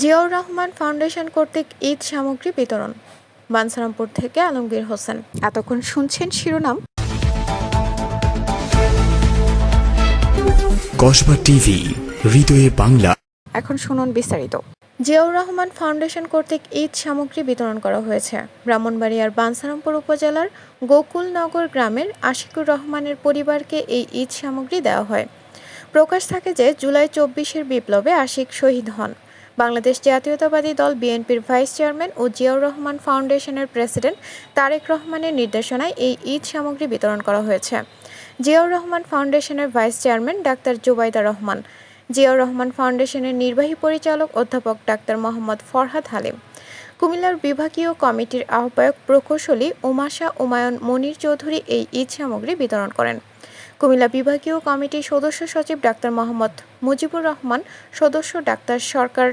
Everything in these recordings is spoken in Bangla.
জিয়াউর রহমান ফাউন্ডেশন কর্তৃক ঈদ সামগ্রী বিতরণ। বানসারামপুর থেকে আলমগীর হোসেন। এতক্ষণ শুনছেন শিরোনাম। কসবা টিভি হৃদয়ে বাংলা। এখন শুনুন বিস্তারিত। জিয়াউর রহমান ফাউন্ডেশন কর্তৃক ঈদ সামগ্রী বিতরণ করা হয়েছে। ব্রাহ্মণবাড়িয়ার বানসারামপুর উপজেলার গোকুলনগর গ্রামের আশিকুর রহমানের পরিবারকে এই ঈদ সামগ্রী দেওয়া হয়। প্রকাশ থাকে যে জুলাই চব্বিশের বিপ্লবে আশিক শহীদ হন। বাংলাদেশ জাতীয়তাবাদী দল বিএনপির ভাইস চেয়ারম্যান ও জিয়াউর রহমান ফাউন্ডেশনের প্রেসিডেন্ট তারেক রহমানের নির্দেশনায় এই ঈদ সামগ্রী বিতরণ করা হয়েছে। জিয়াউর রহমান ফাউন্ডেশনের vice chairman doctor Zubaida Rahman, Ziaur Rahman ফাউন্ডেশনের নির্বাহী পরিচালক অধ্যাপক ডাক্তার মোহাম্মদ ফরহাদ হালিম, কুমিল্লার বিভাগীয় কমিটির আহ্বায়ক প্রকৌশলী উমাশা উমায়ন মনির চৌধুরী এই ঈদ সামগ্রী বিতরণ করেন। কুমিল্লা বিভাগীয় কমিটির সদস্য সচিব ডাক্তার মোহাম্মদ মুজিবুর রহমান, সদস্য ডাক্তার সরকার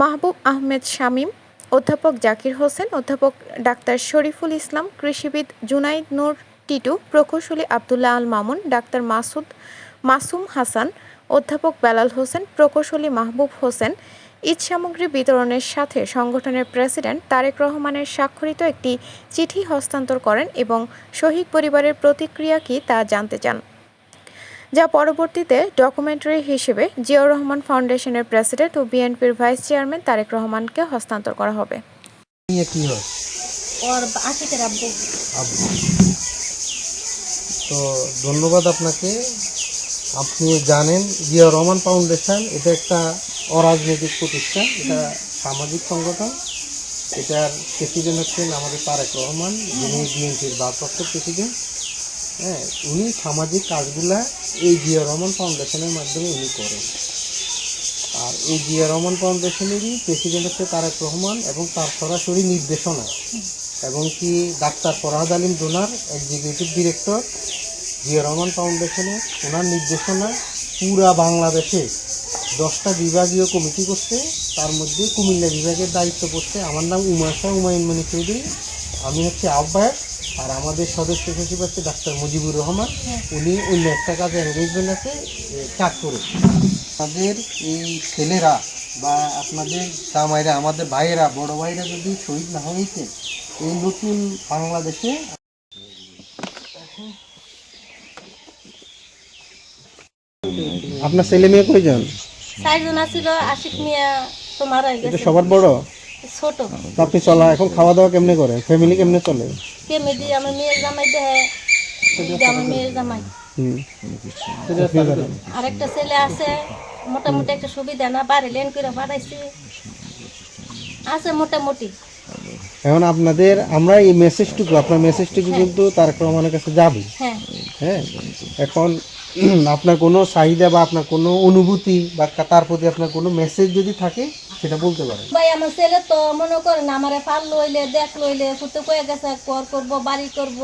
মাহবুব আহমেদ শামীম, অধ্যাপক জাকির হোসেন, অধ্যাপক ডাক্তার শরীফুল ইসলাম, কৃষিবিদ জুনাইদ নূর টিটু, প্রকৌশলী আবদুল্লাহ আল মামুন, ডাক্তার মাসুদ মাসুম হাসান, অধ্যাপক বেলাল হোসেন, প্রকৌশলী মাহবুব হোসেন ঈদ সামগ্রী বিতরণের সাথে সংগঠনের প্রেসিডেন্ট তারেক রহমানের স্বাক্ষরিত একটি চিঠি হস্তান্তর করেন এবং শহীদ পরিবারের প্রতিক্রিয়া কী তা জানতে চান। যা পরবর্তীতে ডকুমেন্টারি হিসেবে জিয়াউর রহমান ফাউন্ডেশনের প্রেসিডেন্ট ও বিএনপির ভাইস চেয়ারম্যান তারেক রহমানকে হস্তান্তর করা হবে। হয়? আব্বু। তো ধন্যবাদ আপনাকে। আপনি জানেন জিয়া রহমান ফাউন্ডেশন এটা একটা অরাজনৈতিক প্রতিষ্ঠান, এটা সামাজিক সংগঠন। এটার প্রেসিডেন্ট হচ্ছেন আমাদের তারেক রহমান, যিনি বিএনপির ভারপ্রাপ্ত প্রেসিডেন্ট। হ্যাঁ উনি সামাজিক কাজগুলা এই জিয়া রহমান ফাউন্ডেশনের মাধ্যমে উনি করেন। আর এই জিয়া রহমান ফাউন্ডেশনেরই প্রেসিডেন্ট হচ্ছে তারেক রহমান এবং তার সরাসরি নির্দেশনা। এবং কি doctor Farhad Alim donor executive director Zia Rahman ফাউন্ডেশনে ওনার নির্দেশনা পুরা বাংলাদেশে দশটা বিভাগীয় কমিটি করছে, তার মধ্যে কুমিল্লা বিভাগের দায়িত্ব পড়ছে। আমার নাম উমাশা উমায়ুন মণি চৌধুরী। আমি হচ্ছে আহ্বায়ক আর আমাদের সদস্য সচিব হচ্ছে ডাক্তার মুজিবুর রহমান। উনি অন্য একটা কাজে এনগেজমেন্ট আছে কাজ করে আমাদের এই ছেলেরা বা আপনাদের জামাইরা, আমাদের ভাইয়েরা, বড় ভাইরা যদি শহীদ না হইতে এই নতুন বাংলাদেশে আপনার ছেলে মেয়ে কয়জন? চারজন আছিল আশিক মিয়া তো মারা গেছে সবার বড়? ছোট। আপনি চলা এখন খাওয়া দাওয়া কেমনে করে? ফ্যামিলি কেমনে চলে? কেমে দিয়ে আমার মেয়ের জামাই দেহে আমার মেয়ের জামাই। আরেকটা ছেলে আছে মোটামুটি একটা সুবিধা না বাড়ি লেন করে বাড়াইছি আছে মোটামুটি। এখন আপনাদের আমরা এই মেসেজটুকু আপনার মেসেজটুকু কিন্তু তারক রহমানের কাছে যাবে। হ্যাঁ। হ্যাঁ এখন আপনার কোনো চাহিদা বা আপনার কোনো অনুভূতি বা তার প্রতি আপনার কোনো মেসেজ যদি থাকে সেটা বলতে পারেন। ভাই আমার ছেলে তো মনে করেন আমারে ফাল লইলে দেখ লইলে ফুটে কয়ে গেছে কর করব বাড়ি করব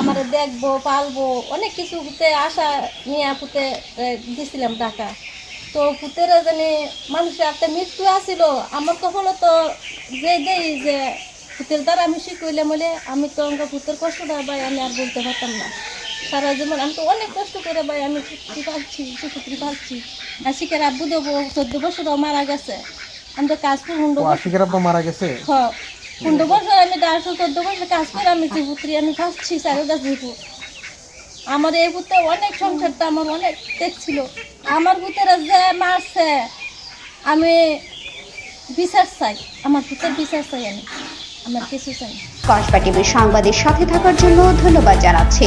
আমারে দেখব পালবো অনেক কিছু ফুটে আশা নিয়ে ফুটে দিছিলাম টাকা। তো ফুটের জানি মানুষের একটা মৃত্যু আসিল আমার কখনো তো যে দেই যে ফুটের দ্বারা আমি শিখইলে বলে আমি তো আমাকে ফুটের কষ্টটা ভাই আমি আর বলতে পারতাম না। সারা জীবন আমি তো অনেক কষ্ট করে ভাই আমি পুত্রি পাচ্ছি পুত্রি পাচ্ছি। আর শিখের আব্বু দেবো চোদ্দ বছরও মারা গেছে। আমি তো কাজ করব ও আশিকের আব্বা মারা গেছে? পনেরো বছর আমি দেড়শো চোদ্দ বছর কাজ করে আমি যে পুত্রি আমি পাচ্ছি দশ পুত্র আমার এই পুত্রে অনেক সংসারটা আমার অনেক দেখছিল আমার পুত্রেরা যে মারছে আমি বিচার চাই। আমার পুত্রের বিচার চাই আমি। আমার কিছু চাই কসবা টিভির সংবাদের সাথে থাকার জন্য ধন্যবাদ জানাচ্ছি